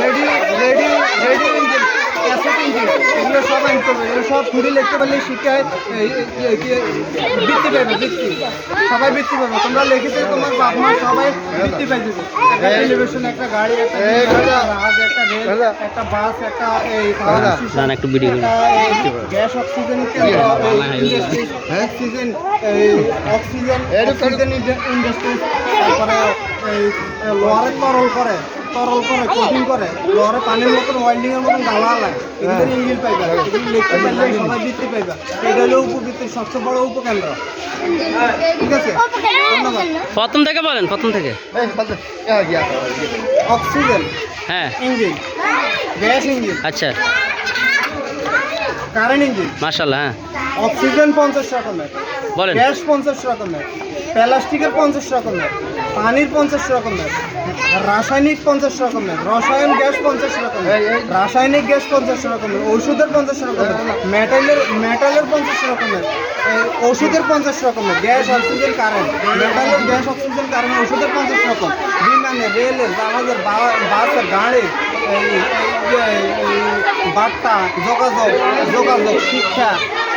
Ready ready ready engine cassette engine এগুলো সব আনতে হবে এগুলো সব ফুডি লিখতে পারলে শিক্ষায় বৃত্তি পাবে বৃত্তি। সবাই বৃত্তি পাবে। তোমরা লিখিতে তোমার বাপ মা সবাই বৃত্তি পাই দেবে। একটা টেলিভিশন একটা গাড়ি একটা জাহাজ একটা রেল একটা বাস একটা এই না, একটু video gas oxygen oxygen oxygen oxygen industry তারপরে এই লোহারে তরল করে তরল করে কঠিন করে। লোহারে পানির মতন ওয়েল্ডিং এর মতন গালা আলায় এগুলো ইঞ্জিন পাইবা সবাই বৃত্তি পাইবা। এটা হলো উপবৃত্তির সবচেয়ে বড় উপকেন্দ্র। ঠিক আছে? ধন্যবাদ। প্রথম থেকে বলেন প্রথম থেকে। অক্সিজেন। হ্যাঁ। ইঞ্জিন। Gas engine. আচ্ছা। Current engine. মার্শাল্লাহ হ্যাঁ। অক্সিজেন পঞ্চাশ রকমের। বলেন। গ্যাস পঞ্চাশ রকমের। প্লাস্টিকের পঞ্চাশ রকমের। পানির পঞ্চাশ রকমের রাসায়নিক পঞ্চাশ রকমের রসায়ন গ্যাস পঞ্চাশ রকমের রাসায়নিক গ্যাস পঞ্চাশ রকমের ওষুধের পঞ্চাশ রকমের মেটালের মেটালের পঞ্চাশ রকমের ওষুধের পঞ্চাশ রকমের গ্যাস অক্সিজেন কারেন্ট মেটালের গ্যাস অক্সিজেন কারেন্ট ওষুধের পঞ্চাশ রকম বিমানের রেলের জাহাজের বা- বাসের গাড়ির এই এই- এই বার্তা যোগাযোগ যোগাযোগ শিক্ষা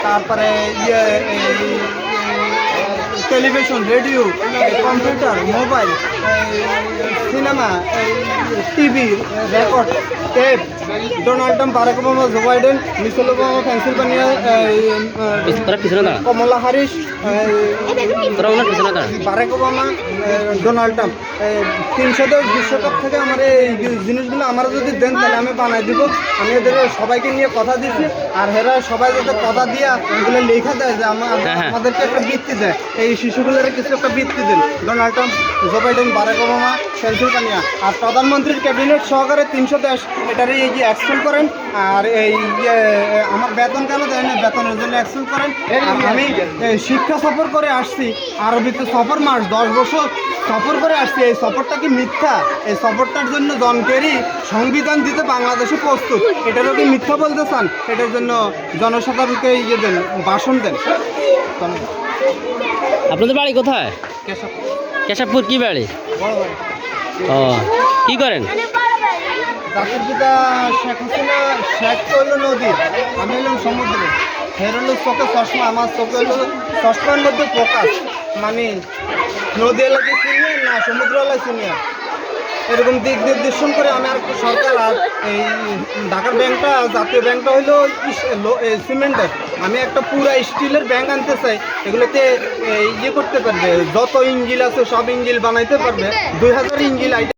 তারপরে ইয়ে television radio computer mobile cinema TV record tape Donald Trump Barack Obama Joe Biden Michelle Obama Pennsylvania Kamala Harris Barack Obama Donald Trump. তিনশো দশ বিশ্বকাপ থেকে আমার এই জিনিসগুলো আমরা যদি দেন তাহলে আমি বানাই দিব। আমি এদের সবাইকে নিয়ে কথা দিচ্ছি আর হেরা সবাই যাতে কথা দিয়ে এগুলো লেখা দেয় যে হ্যাঁ, হ্যাঁ। আমাদেরকে একটা বৃত্তি দেয়। এই শিশুগুলোর কিছু একটা বৃত্তি দেন। Donald Trump Joe Biden Barack Obama Pennsylvania আর প্রধানমন্ত্রীর ক্যাবিনেট সহকারে তিনশো দেশ এটারে এই যে অ্যাকসেল করেন আর এই আমার বেতন কেন দেয় না বেতনের জন্য অ্যাকসেল করেন। আমি শিক্ষা সফর করে আসছি আরবিতে সফর মাস দশ বছর সফর করে আসছি এই সফরটা কি মিথ্যা? এই সফরটার জন্য জনকেরই সংবিধান দিতে বাংলাদেশে প্রস্তুত। এটারও কি মিথ্যা বলতে চান? এটার জন্য জনসাধারণকে ইয়ে দেন ভাষণ দেন। আপনাদের বাড়ি কোথায়? কেশব। কেশবপুর কি বাড়ি? ও, কি করেন? নদী, আমি সমুদ্রে। চোখে চশমা, আমার চোখে চশমার মধ্যে প্রকাশ। মানে নদী এলাকায় চিনিয়ে না সমুদ্র এলাকায় চিনিয়ে। এরকম দিক নির্দেশন করে আমি আর সরকার আর এই ঢাকার ব্যাংকটা, জাতীয় ব্যাংকটা হইল সিমেন্টের। আমি একটা পুরা স্টিলের ব্যাংক আনতে চাই, এগুলোতে ইয়ে করতে পারবে, যত ইঞ্জিল আছে সব ইঞ্জিল বানাইতে পারবে। দুই হাজার ইঞ্জিল আইটেম